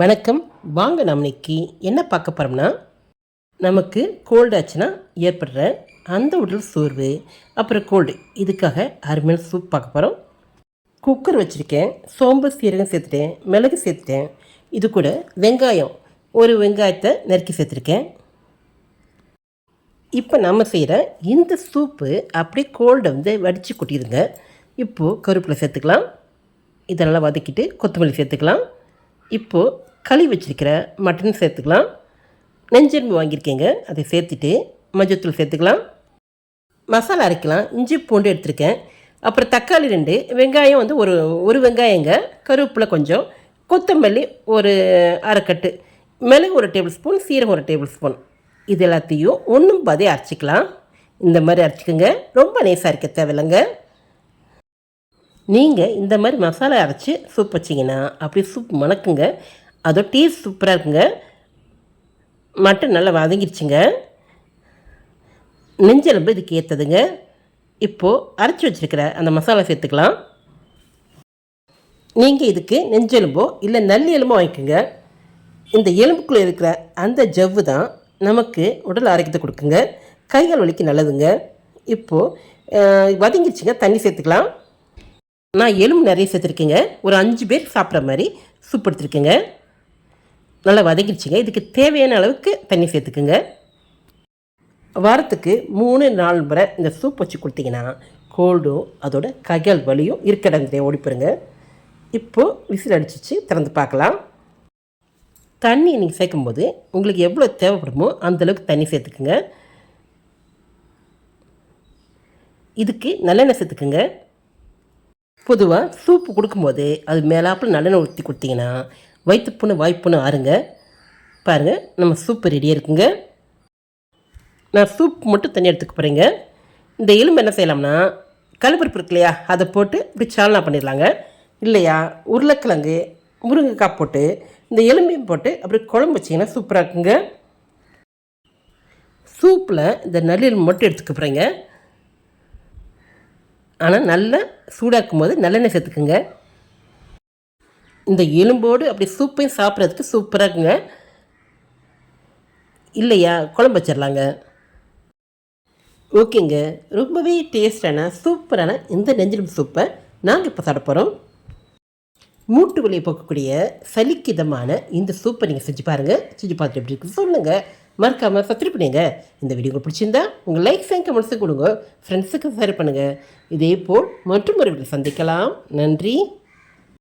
வணக்கம். வாங்க நாம் இன்னைக்கு என்ன பார்க்க போகிறோம்னா நமக்கு கோல்டு ஆச்சுன்னா ஏற்படுற அந்த உடல் சோர்வு அப்புறம் கோல்டு இதுக்காக அருமையான சூப் பார்க்க போகிறோம் குக்கர் வச்சுருக்கேன் சோம்பு சீரகம் சேர்த்துட்டேன் மிளகு சேர்த்துட்டேன். இது கூட வெங்காயம் ஒரு வெங்காயத்தை நறுக்கி சேர்த்துருக்கேன். இப்போ நம்ம செய்கிற இந்த சூப்பு அப்படியே கோல்டை வந்து வடித்து கொட்டிடுங்க. இப்போது கருப்பில் சேர்த்துக்கலாம். இதெல்லாம் வதக்கிட்டு கொத்தமல்லி சேர்த்துக்கலாம். இப்போது களி வச்சுருக்கிற மட்டன் சேர்த்துக்கலாம். நெஞ்செலும்பு வாங்கியிருக்கேங்க. அதை சேர்த்துட்டு மஞ்சத்தூள் சேர்த்துக்கலாம். மசாலா அரைக்கலாம். இஞ்சி பூண்டு எடுத்திருக்கேன். அப்புறம் தக்காளி ரெண்டு. வெங்காயம் வந்து ஒரு ஒரு வெங்காயங்க. கருவேப்பிலை கொஞ்சம். கொத்தமல்லி ஒரு அரைக்கட்டு மிளகு ஒரு டேபிள் ஸ்பூன் சீரகம் ஒரு டேபிள் ஸ்பூன் இது எல்லாத்தையும் ஒன்றும் பாதையை அரைச்சிக்கலாம். இந்த மாதிரி அரைச்சிக்கோங்க. ரொம்ப நைஸாக இருக்க தேவையில்லைங்க. நீங்கள் இந்த மாதிரி மசாலா அரைச்சி சூப் வச்சிங்கன்னா அப்படியே சூப் மணக்குங்க. அதோ டேஸ்ட் சூப்பராக இருக்குங்க. மட்டன் நல்லா வதங்கிடுச்சுங்க நெஞ்செலும்பு இதுக்கு ஏற்றதுங்க இப்போது அரைச்சி வச்சுருக்கிற அந்த மசாலா சேர்த்துக்கலாம். நீங்கள் இதுக்கு நெஞ்செலும்போ இல்லை நல்லி எலும்போ வாங்கிக்கோங்க. இந்த எலும்புக்குள்ளே இருக்கிற அந்த ஜவ்வு தான் நமக்கு உடல் ஆரோக்கியத்தை கொடுக்குங்க. கைகள் வலிக்கு நல்லதுங்க. இப்போது வதங்கிடுச்சுங்க தண்ணி சேர்த்துக்கலாம். நான் எலும்பு நிறைய சேர்த்துருக்கேங்க. ஒரு அஞ்சு பேர் சாப்பிட்ற மாதிரி சூப் எடுத்துருக்கேங்க. நல்லா வதக்கிடுச்சிங்க. இதுக்கு தேவையான அளவுக்கு தண்ணி சேர்த்துக்குங்க. வாரத்துக்கு மூணு நாலு முறை இந்த சூப் வச்சு கொடுத்தீங்கன்னா கோல்டும் அதோட ககல் வலியும் இருக்கடங்கிறே ஓடிப்பிடுங்க இப்போது விசில் அடிச்சிச்சு திறந்து பார்க்கலாம். தண்ணி நீங்கள் சேர்க்கும்போது உங்களுக்கு எவ்வளோ தேவைப்படுமோ அந்தளவுக்கு தண்ணி சேர்த்துக்குங்க. இதுக்கு நல்லெண்ணெய் சேர்த்துக்குங்க. பொதுவாக சூப்பு கொடுக்கும்போது அது மேலாப்பில் நல்லெண்ணெய் ஊற்றி கொடுத்தீங்கன்னா வயிற்றுப்புண்ணு வாய்ப்புண்ணு ஆறுங்க. பாருங்கள் நம்ம சூப்பு ரெடியாக இருக்குங்க. நான் சூப் மட்டும் தனியாக எடுத்துக்க போகிறேங்க இந்த எலும்பு என்ன செய்யலாம்னா கழுப்பருப்பு இருக்கு இல்லையா அதை போட்டு இப்படி சால்னா பண்ணிடலாங்க. இல்லையா உருளைக்கிழங்கு முருங்கைக்காய் போட்டு இந்த எலும்பையும் போட்டு அப்படி குழம்பு வச்சிங்கன்னா சூப்பராக இருக்குங்க. சூப்பில் இந்த நல்லெலும்பு மட்டும் எடுத்துக்க போகிறேங்க ஆனால் நல்லா சூடாக்கும் போது நல்லெண்ணெய் சேர்த்துக்குங்க. இந்த எலும்போடு அப்படி சூப்பையும் சாப்பிட்றதுக்கு சூப்பராக இருக்குங்க. இல்லையா? குழம்பு வச்சிடலாங்க ஓகேங்க. ரொம்பவே டேஸ்டான சூப்பரான இந்த நெஞ்சிலும் சூப்பை நாங்கள் இப்போ சாப்பிட போகிறோம் மூட்டு வலியை போக்கக்கூடிய சலிக்கிதமான இந்த சூப்பை நீங்கள் செஞ்சு பாருங்கள் செஞ்சு பார்த்துட்டு எப்படி இருக்கு சொல்லுங்கள் மறக்காமல் சப்ஸ்கிரைப் பண்ணுங்க. இந்த வீடியோ உங்களுக்கு பிடிச்சிருந்தா உங்கள் லைக்ஸ் அண்ட் கமெண்ட்ஸும் கொடுங்க. ஃப்ரெண்ட்ஸுக்கு ஷேர் பண்ணுங்கள் இதே போல் மற்றும் ஒரு வீட்டில் சந்திக்கலாம். நன்றி.